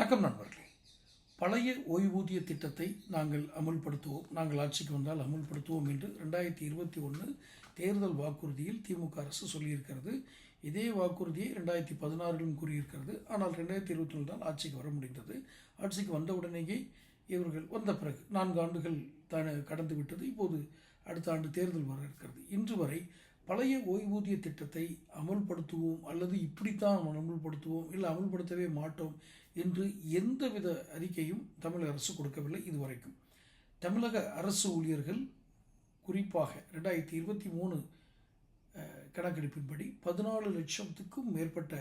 வணக்கம் நண்பர்களே. பழைய ஓய்வூதிய திட்டத்தை நாங்கள் அமுல்படுத்துவோம். நாங்கள் ஆட்சிக்கு வந்தால் அமுல்படுத்துவோம் என்று ரெண்டாயிரத்தி இருபத்தி ஒன்று தேர்தல் வாக்குறுதியில் திமுக அரசு சொல்லியிருக்கிறது. இதே வாக்குறுதியை ரெண்டாயிரத்தி பதினாறிலும் கூறியிருக்கிறது. ஆனால் ரெண்டாயிரத்தி இருபத்தி ஒன்று தான் ஆட்சிக்கு வர முடிந்தது. ஆட்சிக்கு வந்த உடனேயே இவர்கள் வந்த பிறகு நான்கு ஆண்டுகள் தான கடந்து விட்டது இப்போது அடுத்த ஆண்டு தேர்தல் வர இருக்கிறது. இன்று வரை பழைய ஓய்வூதிய திட்டத்தை அமல்படுத்துவோம் அல்லது இப்படித்தான் அமல்படுத்துவோம் இல்லை அமல்படுத்தவே மாட்டோம் என்று எந்தவித அறிக்கையும் தமிழக அரசு கொடுக்கவில்லை இதுவரைக்கும். தமிழக அரசு ஊழியர்கள் குறிப்பாக ரெண்டாயிரத்தி இருபத்தி மூணு கணக்கெடுப்பின்படி பதினாலு லட்சத்துக்கும் மேற்பட்ட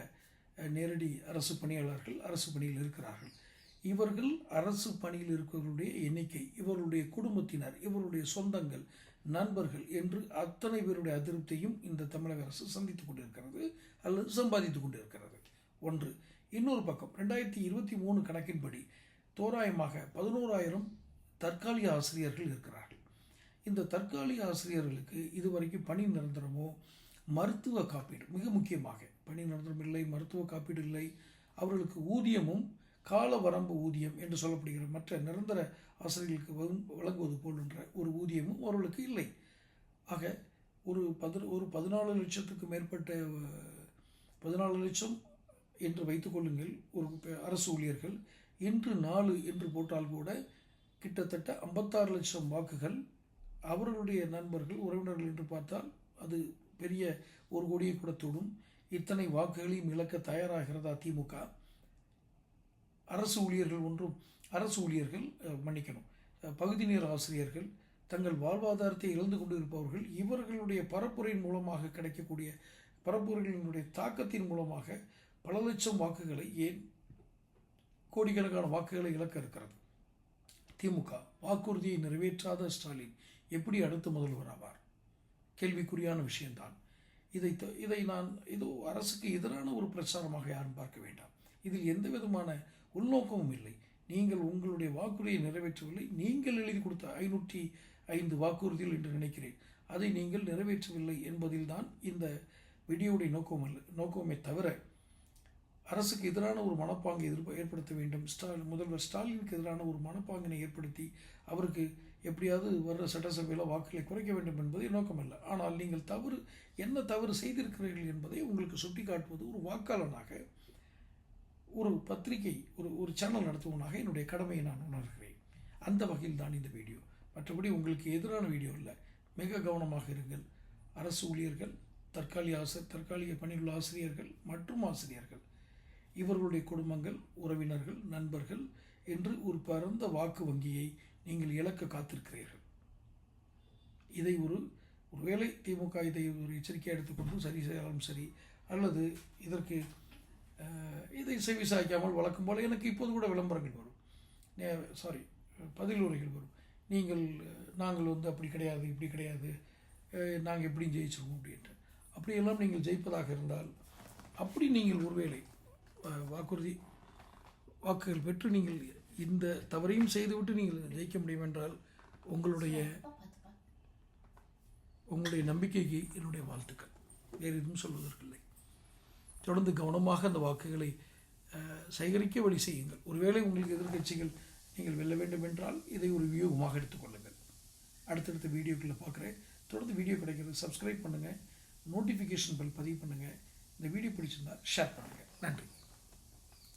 நேரடி அரசு பணியாளர்கள் அரசு பணியில் இருக்கிறார்கள். இவர்கள் அரசு பணியில் இருக்கிறவர்களுடைய எண்ணிக்கை இவர்களுடைய குடும்பத்தினர் இவருடைய சொந்தங்கள் நண்பர்கள் என்று அத்தனை பேருடைய அதிருப்தியும் இந்த தமிழக அரசு சந்தித்துக் கொண்டிருக்கிறது அல்லது சம்பாதித்துக் கொண்டிருக்கிறது. ஒன்று இன்னொரு பக்கம் ரெண்டாயிரத்தி இருபத்தி மூணு கணக்கின்படி தோராயமாக பதினோராயிரம் தற்காலிக ஆசிரியர்கள் இருக்கிறார்கள். இந்த தற்காலிக ஆசிரியர்களுக்கு இதுவரைக்கும் பணி நிரந்தரமோ மருத்துவ காப்பீடு மிக முக்கியமாக பணி நிரந்தரம் இல்லை மருத்துவ காப்பீடு இல்லை அவர்களுக்கு ஊதியமும் கால வரம்பு ஊதியம் என்று சொல்லப்படுகிற மற்ற நிரந்தர ஆசிரியர்களுக்கு வழங்குவது போன்ற ஒரு ஊதியமும் அவர்களுக்கு இல்லை. ஆக ஒரு பதி ஒரு பதினாலு லட்சத்துக்கு மேற்பட்ட பதினாலு லட்சம் என்று வைத்துக்கொள்ளுங்கள் ஒரு அரசு ஊழியர்கள் இன்று நாலு என்று போட்டால் கூட கிட்டத்தட்ட ஐம்பத்தாறு லட்சம் வாக்குகள் அவர்களுடைய நண்பர்கள் உறவினர்கள் என்று பார்த்தால் அது பெரிய ஒரு கோடியை கூட தொடும். இத்தனை வாக்குகளையும் இழக்க தயாராகிறதா திமுக அரசு ஊழியர்கள் ஒன்றும் அரசு ஊழியர்கள் மன்னிக்கணும். பகுதி நேர ஆசிரியர்கள் தங்கள் வாழ்வாதாரத்தை இழந்து கொண்டிருப்பவர்கள் இவர்களுடைய பரப்புரையின் மூலமாக கிடைக்கக்கூடிய பரப்புரைகளினுடைய தாக்கத்தின் மூலமாக பல லட்சம் வாக்குகளை ஏன் கோடிக்கணக்கான வாக்குகளை இழக்க இருக்கிறது? திமுக வாக்குறுதியை நிறைவேற்றாத ஸ்டாலின் எப்படி அடுத்த முதல்வர் ஆவார்? கேள்விக்குறியான விஷயம்தான். இதை த- இதை நான் இது அரசுக்கு எதிரான ஒரு பிரச்சாரமாக யாரும் பார்க்க வேண்டாம். இதில் எந்த விதமான உள்நோக்கமும் இல்லை. நீங்கள் உங்களுடைய வாக்குறுதியை நிறைவேற்றவில்லை. நீங்கள் எழுதி கொடுத்த ஐநூற்றி ஐந்து வாக்குறுதிகள் என்று நினைக்கிறேன். அதை நீங்கள் நிறைவேற்றவில்லை என்பதில்தான் இந்த வீடியோவுடைய நோக்கம் இல்லை. நோக்கமே தவிர அரசுக்கு எதிரான ஒரு மனப்பாங்கை எதிர்ப்பு ஏற்படுத்த வேண்டும். ஸ்டாலின் முதல்வர் ஸ்டாலினுக்கு எதிரான ஒரு மனப்பாங்கினை ஏற்படுத்தி அவருக்கு எப்படியாவது வர்ற சட்டசபையில் வாக்குகளை குறைக்க வேண்டும் என்பதே நோக்கமல்ல ஆனால் நீங்கள் தவறு என்ன தவறு செய்திருக்கிறீர்கள் என்பதை உங்களுக்கு சுட்டிக்காட்டுவது ஒரு வாக்காளனாக ஒரு பத்திரிகை ஒரு ஒரு சேனல் நடத்துவனாக என்னுடைய கடமையை நான் உணர்கிறேன். அந்த வகையில் தான் இந்த வீடியோ மற்றபடி உங்களுக்கு எதிரான வீடியோ இல்லை மிக கவனமாக இருங்கள். அரசு ஊழியர்கள் தற்காலிக ஆசிரியர் தற்காலிக பணியுள்ள ஆசிரியர்கள் மற்றும் ஆசிரியர்கள் இவர்களுடைய குடும்பங்கள் உறவினர்கள் நண்பர்கள் என்று ஒரு பரந்த வாக்கு வங்கியை நீங்கள் இழக்க காத்திருக்கிறீர்கள். இதை ஒரு ஒருவேளை திமுக இதை ஒரு எச்சரிக்கையாக எடுத்துக்கொண்டு சரி செய்யலாம் சரி அல்லது இதற்கு இதை செவி சாய்க்காமல் வழக்கம் போல எனக்கு இப்போது கூட விளம்பரங்கள் வரும். சாரி பதில் உரைகள் வரும். நீங்கள் நாங்கள் வந்து அப்படி கிடையாது இப்படி கிடையாது நாங்கள் எப்படி ஜெயிச்சிருவோம் அப்படின்ட்டு. அப்படியெல்லாம் நீங்கள் ஜெயிப்பதாக இருந்தால் அப்படி நீங்கள் ஒருவேளை வாக்குறுதி வாக்குகள் பெற்று நீங்கள் இந்த தவறையும் செய்துவிட்டு நீங்கள் ஜெயிக்க முடியும் என்றால் உங்களுடைய உங்களுடைய நம்பிக்கைக்கு என்னுடைய வாழ்த்துக்கள். வேறு எதுவும் சொல்வதற்கில்லை. தொடர்ந்து கவனமாக அந்த வாக்குகளை சேகரிக்க வழி செய்யுங்கள். ஒருவேளை உங்களுக்கு எதிர்கட்சிகள் நீங்கள் வெல்ல வேண்டும் என்றால் இதை ஒரு வியூகமாக எடுத்துக்கொள்ளுங்கள் அடுத்தடுத்த வீடியோக்களை பார்க்குறேன். தொடர்ந்து வீடியோ கிடைக்கிறது சப்ஸ்கிரைப் பண்ணுங்கள் நோட்டிஃபிகேஷன் பெல் பதிவு பண்ணுங்கள் இந்த வீடியோ பிடிச்சிருந்தால் ஷேர் பண்ணுங்கள் நன்றி.